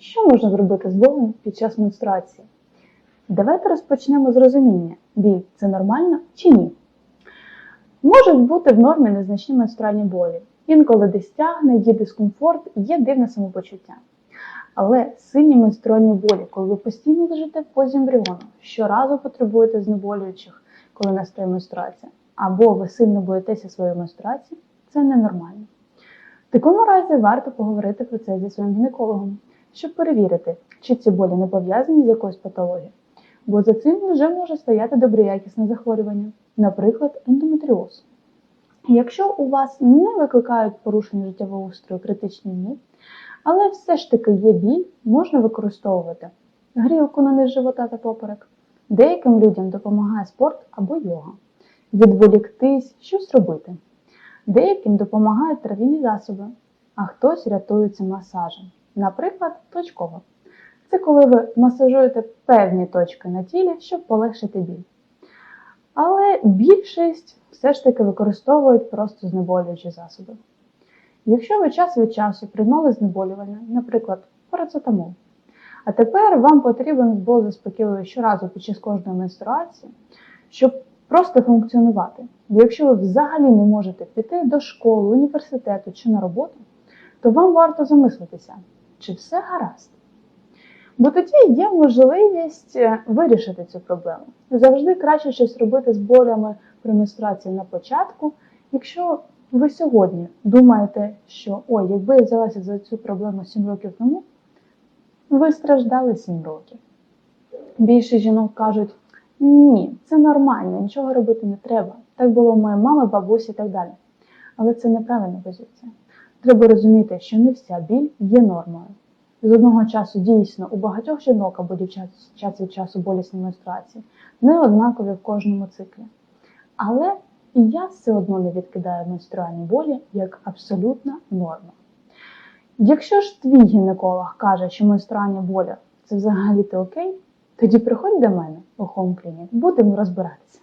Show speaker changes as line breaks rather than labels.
Що можна зробити з болем під час менструації? Давайте розпочнемо з розуміння, біль це нормально чи ні. Можуть бути в нормі незначні менструальні болі. Інколи десь тягне, є дискомфорт, є дивне самопочуття. Але сильні менструальні болі, коли ви постійно лежите в позі ембріону, щоразу потребуєте знеболюючих, коли настає менструація, або ви сильно боїтеся своєї менструації, це ненормально. В такому разі варто поговорити про це зі своїм гінекологом, щоб перевірити, чи ці болі не пов'язані з якоюсь патологією, бо за цим вже може стояти доброякісне захворювання, наприклад, ендометріоз. Якщо у вас не викликають порушення життєвого устрою критичні дні, але все ж таки є біль, можна використовувати грілку на низ живота та поперек. Деяким людям допомагає спорт або йога, відволіктись, щось робити. Деяким допомагають трав'яні засоби, а хтось рятується масажем, наприклад, точково. Це коли ви масажуєте певні точки на тілі, щоб полегшити біль. Але більшість все ж таки використовують просто знеболюючі засоби. Якщо ви час від часу приймали знеболювальне, наприклад, парацетамол, а тепер вам потрібен був заспокійливий щоразу під час кожної менструації, щоб просто функціонувати. Якщо ви взагалі не можете піти до школи, університету чи на роботу, то вам варто замислитися, чи все гаразд. Бо тоді є можливість е, вирішити цю проблему. Завжди краще щось робити з болями при менструації на початку, якщо ви сьогодні думаєте, що ой, якби я взялася за цю проблему 7 років тому, ви страждали 7 років. Більше жінок кажуть, ні, це нормально, нічого робити не треба. Так було у моєї мами, бабусі і так далі. Але це неправильна позиція. Треба розуміти, що не вся біль є нормою. З одного часу дійсно у багатьох жінок або дівчат час від часу болісні менструації не однакові в кожному циклі. Але і я все одно не відкидаю менструальні болі як абсолютна норма. Якщо ж твій гінеколог каже, що менструальні болі це взагалі то окей, тоді приходь до мене у Home Clinic, будемо розбиратися.